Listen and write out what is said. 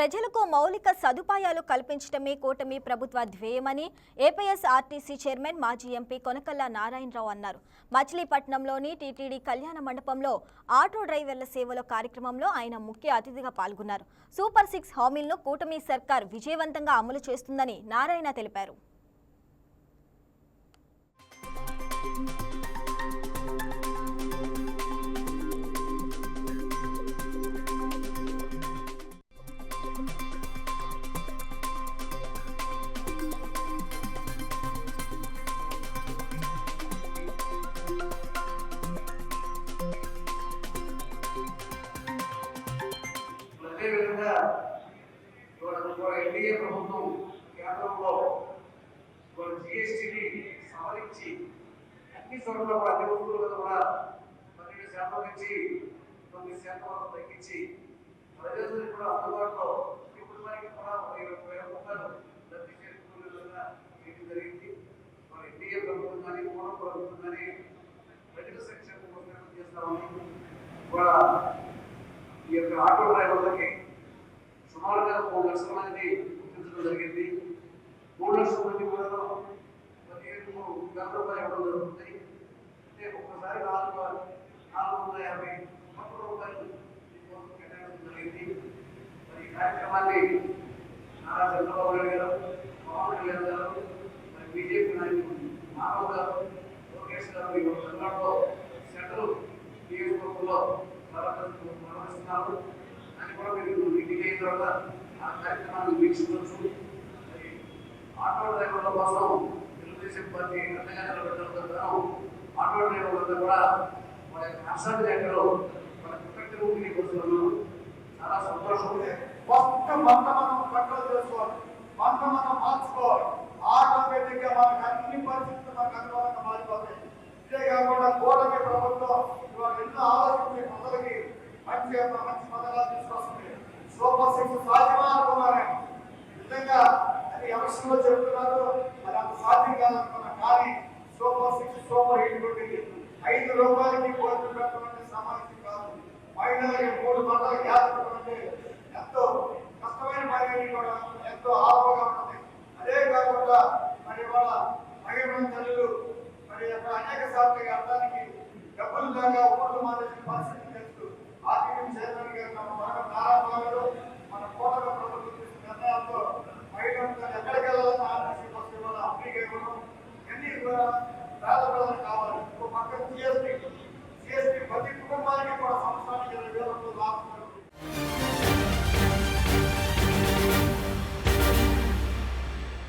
ప్రజలకు మౌలిక సదుపాయాలు కల్పించడమే కూటమి ప్రభుత్వ ధ్యేయమని ఏపీఎస్ ఆర్టీసీ చైర్మన్ మాజీ ఎంపీ కొనకల్ల నారాయణరావు అన్నారు. మచిలీపట్నంలోని టీటీడీ కళ్యాణ మండపంలో ఆటో డ్రైవర్ల సేవల కార్యక్రమంలో ఆయన ముఖ్య అతిథిగా పాల్గొన్నారు. సూపర్ సిక్స్ హామీలను కూటమి సర్కార్ విజయవంతంగా అమలు చేస్తుందని నారాయణ తెలిపారు. ఇవాళ ఎన్డీఏ ప్రభుత్వం కేంద్రంలో ఇవాళ జిఎస్టీని సవరించి అన్ని చోట్ల కూడా అన్ని వస్తువుల మీద కూడా పన్నెండు శాతం నుంచి తొమ్మిది శాతం వరకు తగ్గించి ప్రజలందరికీ కూడా అందుబాటులో ఇప్పుడు మనకి కూడా ఒక ఇరవై వేల రూపాయలు లబ్ధి చేకూరే విధంగా చేయడం జరిగింది. మన ఎన్డీఏ ప్రభుత్వం కానీ మూడో ప్రభుత్వం కానీ ప్రజల సంక్షేమం కోసం చేస్తామని కూడా ఈ యొక్క ఆటో డ్రైవర్లకి సుమారుగా మూడు లక్షల మంది గుర్తించడం జరిగింది మూడు లక్షల మంది కూడా పదిహేను వేల రూపాయలు ఇవ్వడం జరుగుతుంది అంటే ఒక్కసారి నాలుగు నాలుగు వందల యాభై కోట్ల రూపాయలు దీనికోసం కేటాయించడం జరిగింది మరి ఈ కార్యక్రమాన్ని నారా చంద్రబాబు నాయుడు గారు పవన్ కళ్యాణ్ గారు మరి బీజేపీ నాయకులు మాధవ్ గారు లోకేష్ గారు ఈ తమిళనాడులో సెంట్రల్ నియోజకవర్గంలో నిర్వహిస్తున్నారు దాన్ని కూడా మీరు మీటింగ్ అయిన తర్వాత ఆ కార్యక్రమాన్ని వీక్షించవచ్చు ఆటో డ్రైవర్ల కోసం తెలుగుదేశం పార్టీ అండగా నిలబెట్టడం ఆటో డ్రైవర్లంతా కూడా వాళ్ళ యొక్క నర్సరీ దగ్గరలో వాళ్ళ ప్రొటెక్టివ్ ఊపిరి వస్తున్నాను చాలా సంతోషం. ఫస్ట్ మంట మనం కంట్రోల్ చేసుకోవాలి. మంట మనం మార్చుకోవాలి. ఆటోమేటిక్గా మనకు అన్ని పరిస్థితులు మనకు అనుకూలంగా మారిపోతాయి. ఇదే కాకుండా కూటమి ప్రభుత్వం ఇవాళ ఎన్నో ఆలోచించి ప్రజలకి మంచి మంచి పదాలు సూపర్ సిక్స్ సాధ్యమా అనుకున్నాను నిజంగా అది ఎలక్షన్లో చెప్తున్నారు మరి అంత సాధ్యం కాదనుకున్నా కానీ సూపర్ సిక్స్ సూపర్ హిట్ కొట్టింది ఐదు రూపాయలకి కోట్లు పెట్టడం సామాన్యం కాదు మహిళలకి మూడు మండల గ్యాస్ అంటే ఎంతో కష్టమైన పని కూడా ఎంతో ఆరోగ్యంగా ఉంటుంది అదే కాకుండా మరి వాళ్ళ మహిళ తల్లులు మరి యొక్క అనేక సార్లు అర్థానికి డబ్బులు దాకా ఓట్లు మానేసిన పరిస్థితి పేద ప్రజలు కావాలి. ఇంకో పక్క జిఎస్టీ జిఎస్టీ ప్రతి కుటుంబానికి కూడా సంవత్సరానికి ఇరవై వేల